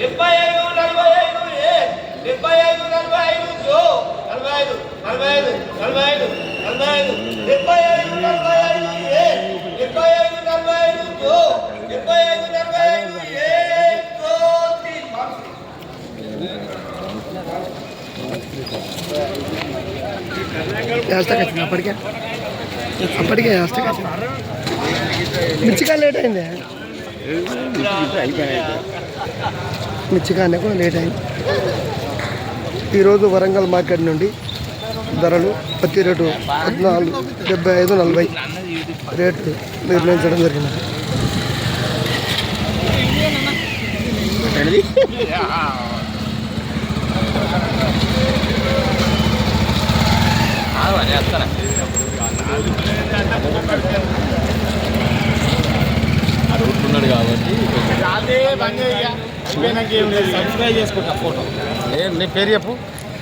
డెబ్బై ఐదు నలభై ఐదు ఏ? డెబ్బై ఐదు నలభై ఐదు జో? నలభై ఐదు నలభై ఐదు నలభై ఐదు నలభై ఐదు. డెబ్బై ఐదు నలభై ఐదు ఏ? డెబ్బై ఐదు నలభై ఐదు జో? డెబ్బై ఐదు నలభై ఐదు ఏ? జో తీన్ వేస్తాక అప్పటికే. అప్పటికే వేస్తాక మిర్చికాయ లేట్ అయింది? మిర్చికాయ కూడా లేట్ అయింది. ఈరోజు వరంగల్ మార్కెట్ నుండి ధరలు పత్తి రేటు పద్నాలుగు డెబ్బై ఐదు నలభై రేట్లు నిర్ణయించడం జరిగింది. చేస్తారా అదే బంద్ సబ్స్క్రైబ్ చేసుకుంటా ఫోటో ఏ నీ పేరు చెప్పు.